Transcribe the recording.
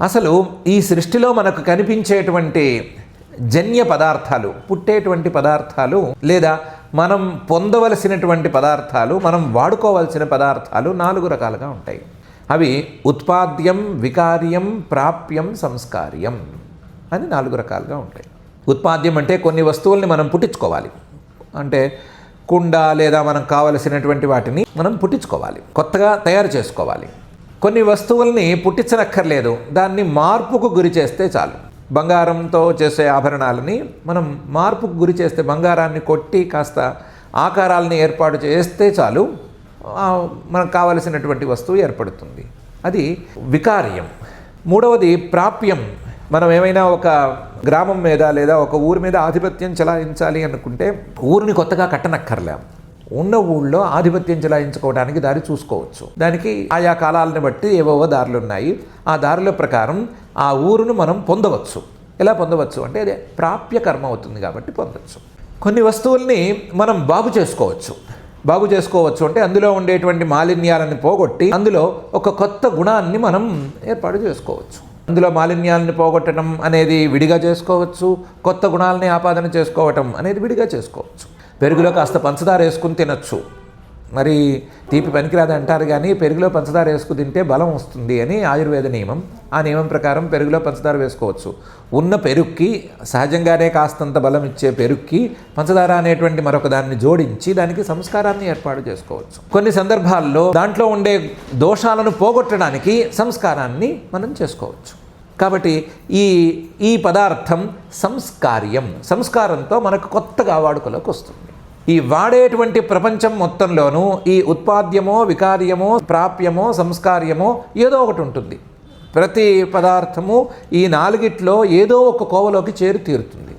అసలు ఈ సృష్టిలో మనకు కనిపించేటువంటి జన్య పదార్థాలు పుట్టేటువంటి పదార్థాలు లేదా మనం పొందవలసినటువంటి పదార్థాలు మనం వాడుకోవాల్సిన పదార్థాలు నాలుగు రకాలుగా ఉంటాయి. అవి ఉత్పాద్యం వికార్యం ప్రాప్యం సంస్కార్యం అని నాలుగు రకాలుగా ఉంటాయి. ఉత్పాద్యం అంటే కొన్ని వస్తువుల్ని మనం పుట్టించుకోవాలి. అంటే కుండ లేదా మనకు కావలసినటువంటి వాటిని మనం పుట్టించుకోవాలి. కొత్తగా తయారు చేసుకోవాలి. కొన్ని వస్తువుల్ని పుట్టించనక్కర్లేదు. దాన్ని మార్పుకు గురి చేస్తే చాలు. బంగారంతో చేసే ఆభరణాలని మనం మార్పుకు గురి చేస్తే బంగారాన్ని కొట్టి కాస్త ఆకారాలని ఏర్పాటు చేస్తే చాలు మనకు కావలసినటువంటి వస్తువు ఏర్పడుతుంది. అది వికార్యం. మూడవది ప్రాప్యం. మనం ఏమైనా ఒక గ్రామం మీద లేదా ఒక ఊరి మీద ఆధిపత్యం చెలాయించాలి అనుకుంటే ఊరిని కొత్తగా కట్టనక్కర్లేము ఉన్న ఊళ్ళో ఆధిపత్యం చెలాయించుకోవడానికి దారి చూసుకోవచ్చు. దానికి ఆయా కాలాలను బట్టి ఏవేవో దారులు ఉన్నాయి. ఆ దారుల ప్రకారం ఆ ఊరును మనం పొందవచ్చు. ఎలా పొందవచ్చు అంటే అదే ప్రాప్య కర్మ అవుతుంది కాబట్టి పొందవచ్చు కొన్ని వస్తువుల్ని మనం బాగు చేసుకోవచ్చు. బాగు చేసుకోవచ్చు అంటే అందులో ఉండేటువంటి మాలిన్యాలను పోగొట్టి అందులో ఒక కొత్త గుణాన్ని మనం ఏర్పాటు చేసుకోవచ్చు. అందులో మాలిన్యాలను పోగొట్టడం అనేది విడిగా చేసుకోవచ్చు. కొత్త గుణాలని ఆపాదన చేసుకోవటం అనేది విడిగా చేసుకోవచ్చు. పెరుగులో కాస్త పంచదార వేసుకుని తినచ్చు. మరి తీపి పనికిరాదు అంటారు కానీ పెరుగులో పంచదార వేసుకు తింటే బలం వస్తుంది అని ఆయుర్వేద నియమం. ఆ నియమం ప్రకారం పెరుగులో పంచదార వేసుకోవచ్చు. ఉన్న పెరుగుకి సహజంగానే కాస్తంత బలం ఇచ్చే పెరుగుకి పంచదార అనేటువంటి మరొక దాన్ని జోడించి దానికి సంస్కారాన్ని ఏర్పాటు చేసుకోవచ్చు. కొన్ని సందర్భాల్లో దాంట్లో ఉండే దోషాలను పోగొట్టడానికి సంస్కారాన్ని మనం చేసుకోవచ్చు. కాబట్టి ఈ ఈ పదార్థం సంస్కార్యం. సంస్కారంతో మనకు కొత్తగా వాడుకలోకి వస్తుంది. ఈ వాడేటువంటి ప్రపంచం మొత్తంలోనూ ఈ ఉత్పాద్యమో వికార్యమో ప్రాప్యమో సంస్కార్యమో ఏదో ఒకటి ఉంటుంది. ప్రతి పదార్థము ఈ నాలుగిట్లో ఏదో ఒక కోవలోకి చేరు తీరుతుంది.